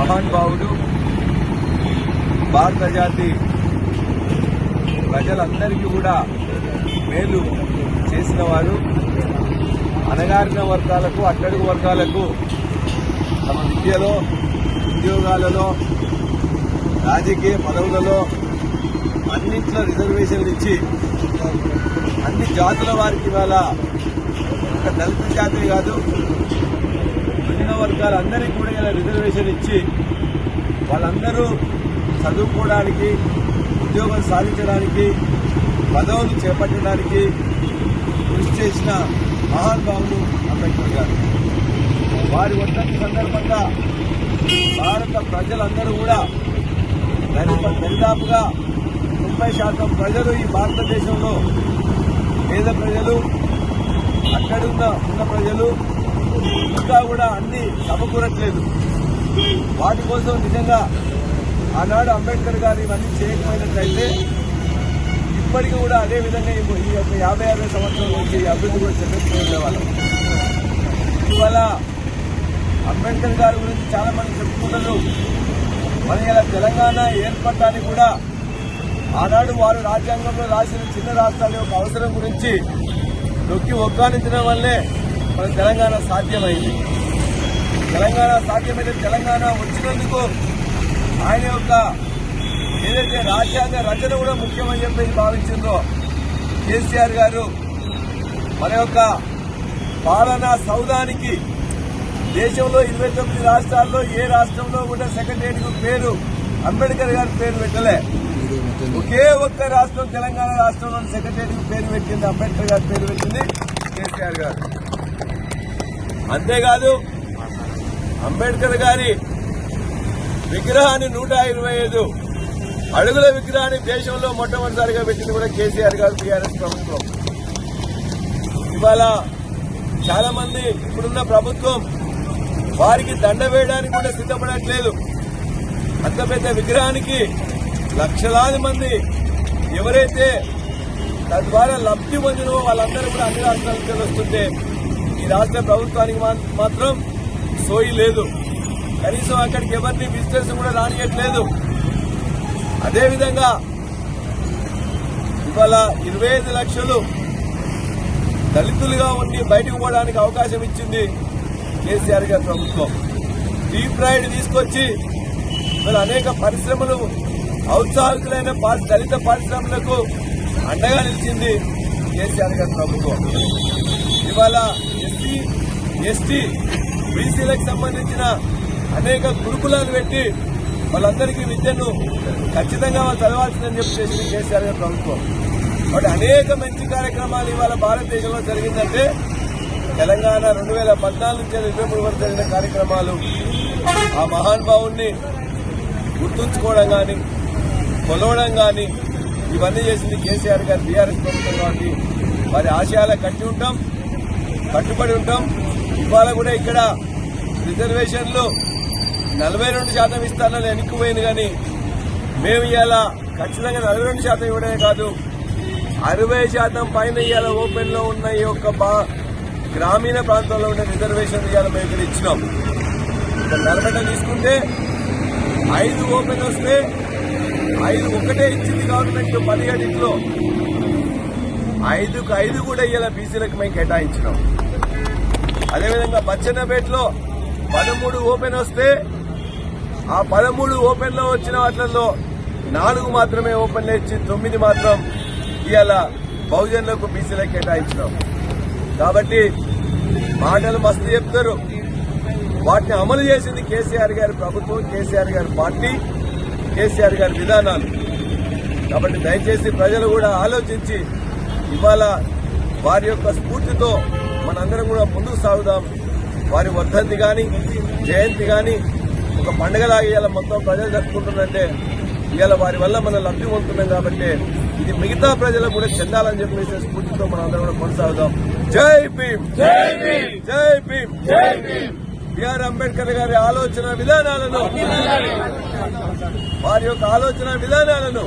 మహానుభావుడు భారత జాతి ప్రజలందరికీ కూడా మేలు చేసిన వారు. అణగారిన వర్గాలకు అట్టడుగు వర్గాలకు తమ విద్యలో ఉద్యోగాలలో రాజకీయ పదవులలో అన్నింటిలో రిజర్వేషన్లు ఇచ్చి అన్ని జాతుల వారికి ఇవాళ ఒక దళిత జాతే కాదు. వర్గాలందరికీ కూడా ఇలా రిజర్వేషన్ ఇచ్చి వాళ్ళందరూ చదువుకోవడానికి ఉద్యోగం సాధించడానికి పదవులు చేపట్టడానికి కృషి చేసిన మహానుభావులు అంబేద్కర్ గారు. వారి వర్ధంతి సందర్భంగా భారత ప్రజలందరూ కూడా దరిదాపుగా ముప్పై శాతం ప్రజలు ఈ భారతదేశంలో పేద ప్రజలు అక్కడున్న ఉన్న ప్రజలు ఇంకా కూడా అన్ని సమకూరట్లేదు వాటి కోసం నిజంగా ఆనాడు అంబేద్కర్ గారు ఇవన్నీ చేయకపోయినట్లయితే ఇప్పటికీ కూడా అదే విధంగా ఈ యొక్క యాభై అరవై సంవత్సరాల నుంచి అభివృద్ధి కూడా చెందుతూ ఉండేవాళ్ళం ఇవాళ అంబేద్కర్ గారి గురించి చాలా మంది చెప్పుకుంటారు. మన ఇలా తెలంగాణ ఏర్పడటానికి కూడా ఆనాడు వారు రాజ్యాంగంలో రాసిన చిన్న రాష్ట్రాల యొక్క అవసరం గురించి నొక్కి ఒక్కానించడం వల్లే మన తెలంగాణ సాధ్యమైంది. తెలంగాణ సాధ్యమైతే తెలంగాణ వచ్చినందుకు ఆయన యొక్క ఏదైతే రాజ్యాంగ రచన కూడా ముఖ్యమని చెప్పేసి భావించిందో కేసీఆర్ గారు మన యొక్క పాలనా సౌదానికి దేశంలో ఇరవై తొమ్మిది రాష్ట్రాల్లో ఏ రాష్ట్రంలో కూడా సెక్రటేరియట్ పేరు అంబేద్కర్ గారి పేరు పెట్టలే. ఒకే ఒక్క రాష్ట్రం తెలంగాణ రాష్ట్రంలో సెక్రటేరియట్ పేరు పెట్టింది అంబేద్కర్ గారి పేరు పెట్టింది కేసీఆర్ గారు. అంతేకాదు అంబేద్కర్ గారి విగ్రహాన్ని నూట ఇరవై ఐదు అడుగుల విగ్రహాన్ని దేశంలో మొట్టమొదటిసారిగా పెట్టింది కూడా కేసీఆర్ గారు టీఆర్ఎస్ ప్రభుత్వం. ఇవాళ చాలా మంది ఇప్పుడున్న ప్రభుత్వం వారికి దండ వేయడానికి కూడా సిద్ధపడట్లేదు. అంత పెద్ద విగ్రహానికి లక్షలాది మంది ఎవరైతే తద్వారా లబ్ధి పొందినో వాళ్ళందరూ కూడా అన్ని రాష్ట్రాలకు నుంచి వస్తుంటే రాష్ట్ర ప్రభుత్వానికి మాత్రం సోయి లేదు. కనీసం అక్కడికి ఎవరిని విజిటర్స్ కూడా రానియట్లేదు. అదేవిధంగా ఇవాళ ఇరవై ఐదు లక్షలు దళితులుగా ఉండి బయటకు పోవడానికి అవకాశం ఇచ్చింది కేసీఆర్ గారి ప్రభుత్వం. డీప్ రైడ్ తీసుకొచ్చి ఇవాళ అనేక పరిశ్రమలు ఔత్సాహికులైన దళిత పరిశ్రమలకు అండగా నిలిచింది కేసీఆర్ గారి ప్రభుత్వం. ఇవాళ ఎస్సీ ఎస్టీ బీసీలకు సంబంధించిన అనేక గురుకులాలు పెట్టి వాళ్ళందరికీ విద్యను ఖచ్చితంగా వాళ్ళు చదవాల్సిందని చెప్పి చేసింది కేసీఆర్ గారి ప్రభుత్వం. కాబట్టి అనేక మంచి కార్యక్రమాలు ఇవాళ భారతదేశంలో జరిగిందంటే తెలంగాణ రెండు వేల పద్నాలుగు నుంచి ఇరవై మూడు వరకు జరిగిన కార్యక్రమాలు ఆ మహానుభావుణ్ణి గుర్తుంచుకోవడం కానీ కొలవడం కానీ ఇవన్నీ చేసింది కేసీఆర్ గారు బీఆర్ఎస్ ప్రభుత్వం కాబట్టి. వారి ఆశయాలకు కట్టి ఉంటాం. కట్టుబడి ఉంటాం. ఇవాళ కూడా ఇక్కడ రిజర్వేషన్లు నలభై రెండు శాతం ఇస్తానని ఎన్నికపోయింది కానీ మేము ఇవాళ ఖచ్చితంగా నలభై రెండు శాతం ఇవ్వడమే కాదు అరవై శాతం పైన ఇవాళ ఓపెన్లో ఉన్న ఈ యొక్క గ్రామీణ ప్రాంతంలో ఉన్న రిజర్వేషన్ ఇవాళ మేము ఇక్కడ ఇచ్చినాం. ఇక్కడ నలభై తీసుకుంటే ఐదు ఓపెన్ వస్తే ఐదు ఒకటే ఇచ్చింది గవర్నమెంట్ పదిహేడింట్లో ఐదుకు ఐదు కూడా ఇవాళ బీసీలకు మేము కేటాయించినాం. అదేవిధంగా బచ్చన్నపేటలో పదమూడు ఓపెన్ వస్తే ఆ పదమూడు ఓపెన్లో వచ్చిన వాటిల్లో నాలుగు మాత్రమే ఓపెన్లో ఇచ్చి తొమ్మిది మాత్రం ఇవాళ బహుజనులకు బీసీలకు కేటాయించినాం. కాబట్టి మాటలు మస్తు చెప్తారు. వాటిని అమలు చేసింది కేసీఆర్ గారి ప్రభుత్వం కేసీఆర్ గారి పార్టీ కేసీఆర్ గారి విధానాలు. కాబట్టి దయచేసి ప్రజలు కూడా ఆలోచించి ఇవాళ వారి యొక్క స్ఫూర్తితో మనందరం కూడా ముందుకు సాగుదాం. వారి వర్ధంతి కానీ జయంతి కానీ ఒక పండగలాగా ఇవాళ మొత్తం ప్రజలు జరుపుకుంటుందంటే ఇవాళ వారి వల్ల మనం లబ్ధి పొందుతున్నాం కాబట్టి ఇది మిగతా ప్రజలకు కూడా చెందాలని చెప్పేసి స్ఫూర్తితో మనం అందరం కూడా కొనసాగుదాం. జై భీమ్! జై భీమ్! జై భీమ్! జై భీమ్! బిఆర్ అంబేద్కర్ గారి ఆలోచన విధానాలను వారి యొక్క ఆలోచన విధానాలను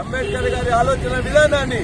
అంబేద్కర్ గారి ఆలోచన విధానాన్ని